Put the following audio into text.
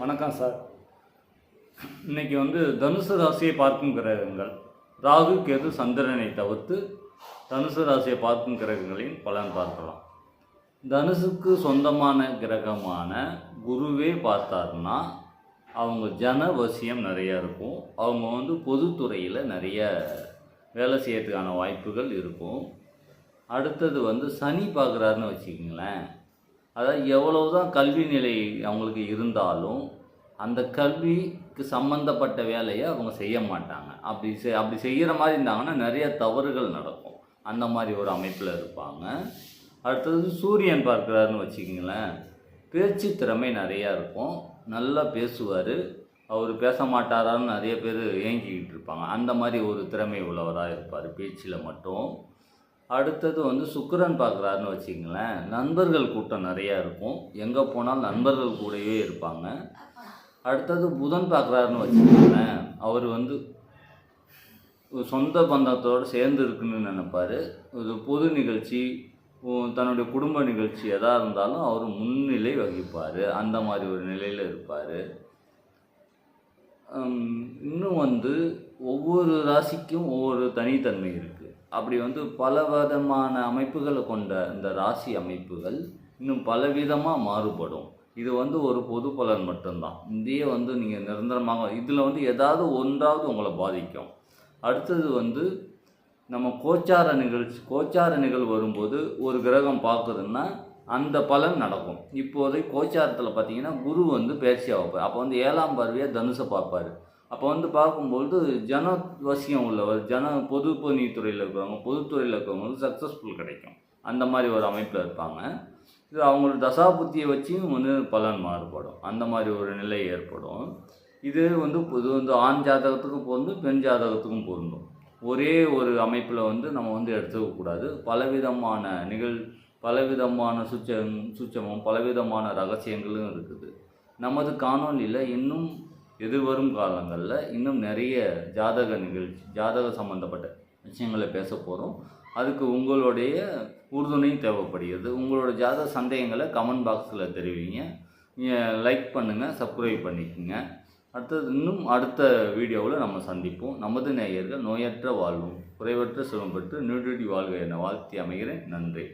வணக்கம் சார். இன்னைக்கு வந்து தனுசு ராசியை பார்க்கும் கிரகங்கள் ராகு கேது சந்திரனை தவிர்த்து தனுசு ராசியை பார்க்கும் கிரகங்களின் பலன் பார்க்கலாம். தனுசுக்கு சொந்தமான கிரகமான குருவே பார்த்தாருன்னா அவங்க ஜனவசியம் நிறையா இருக்கும். அவங்க வந்து பொதுத்துறையில் நிறைய வேலை செய்யறதுக்கான வாய்ப்புகள் இருக்கும். அடுத்தது வந்து சனி பார்க்குறாருன்னு வச்சுக்கிங்களேன். அதாவது எவ்வளவுதான் கல்வி நிலை அவங்களுக்கு இருந்தாலும் அந்த கல்விக்கு சம்மந்தப்பட்ட வேலையை அவங்க செய்ய மாட்டாங்க. அப்படி செய் அப்படி செய்கிற மாதிரி இருந்தாங்கன்னா நிறைய தவறுகள் நடக்கும். அந்த மாதிரி ஒரு அமைப்பில் இருப்பாங்க. அடுத்தது சூரியன் பார்க்குறாருன்னு வச்சுக்கிங்களேன். பேச்சு திறமை நிறையா இருக்கும். நல்லா பேசுவார். அவர் பேச மாட்டாரான்னு நிறைய பேர் ஏங்கிக்கிட்டு இருப்பாங்க. அந்த மாதிரி ஒரு திறமை உள்ளவராக இருப்பார். பேச்சில் மட்டும். அடுத்தது வந்து சுக்கரன் பார்க்குறாருன்னு வச்சிங்களேன் நண்பர்கள் கூட்டம் நிறையா இருக்கும். எங்கே போனாலும் நண்பர்கள் கூடவே இருப்பாங்க. அடுத்தது புதன் பார்க்குறாருன்னு வச்சுக்கோங்களேன். அவர் வந்து சொந்த பந்தத்தோடு சேர்ந்து இருக்குன்னு நினைப்பார். இது பொது நிகழ்ச்சி தன்னுடைய குடும்ப நிகழ்ச்சி எதாக இருந்தாலும் அவர் முன்னிலை வகிப்பார். அந்த மாதிரி ஒரு நிலையில் இருப்பார். இன்னும் வந்து ஒவ்வொரு ராசிக்கும் ஒவ்வொரு தனித்தன்மை இருக்குது அப்படி வந்து பல விதமான அமைப்புகளை கொண்ட இந்த ராசி அமைப்புகள் இன்னும் பலவிதமாக மாறுபடும். இது வந்து ஒரு பொது பலன் மட்டும்தான். இதையே வந்து நீங்கள் நிரந்தரமாக இதில் வந்து ஏதாவது ஒன்றாவது உங்களை பாதிக்கும். அடுத்தது வந்து நம்ம கோச்சார நிகழ்ச்சி கோச்சார நிகழ்வு வரும்போது ஒரு கிரகம் பார்க்குதுன்னா அந்த பலன் நடக்கும். இப்போதை கோச்சாரத்தில் பார்த்தீங்கன்னா குரு வந்து பயிற்சியாக வைப்பார் அப்போ வந்து ஏழாம் பார்வையாக தனுசை பார்ப்பார். அப்போ வந்து பார்க்கும்பொழுது ஜன வசியம் உள்ளவர் ஜன பொது பணித்துறையில் இருக்கிறவங்க பொதுத்துறையில் இருக்கிறவங்க வந்து சக்ஸஸ்ஃபுல் கிடைக்கும். அந்த மாதிரி ஒரு அமைப்பில் இருப்பாங்க. இது அவங்களோட தசாபுத்தியை வச்சும் வந்து பலன் மாறுபடும். அந்த மாதிரி ஒரு நிலை ஏற்படும். இது வந்து இது வந்து ஆண் ஜாதகத்துக்கும் பொருந்தும் பெண் ஜாதகத்துக்கும் பொருந்தும். ஒரே ஒரு அமைப்பில் வந்து நம்ம வந்து எடுத்துக்கக்கூடாது பலவிதமான நிகழ் பலவிதமான சுச்சம் சுச்சமும் பலவிதமான ரகசியங்களும் இருக்குது. நமது காணொலியில் இன்னும் எதிர்வரும் காலங்களில் இன்னும் நிறைய ஜாதக நிகழ்ச்சி ஜாதக சம்மந்தப்பட்ட விஷயங்களை பேச போகிறோம் அதுக்கு உங்களுடைய உறுதுணையும் தேவைப்படுகிறது. உங்களோட ஜாதக சந்தேகங்களை கமெண்ட் பாக்ஸில் தெரிவிங்க. நீங்கள் லைக் பண்ணுங்கள் சப்ஸ்கிரைப் பண்ணிக்கோங்க. அடுத்தது இன்னும் அடுத்த வீடியோவில் நம்ம சந்திப்போம். நமது நேயர்கள் நோயற்ற வாழ்வும் குறைவற்ற சுகம் பெற்று நியூட்ரிட்டி வாழ்க என வாழ்த்தி அமைகிறேன். நன்றி.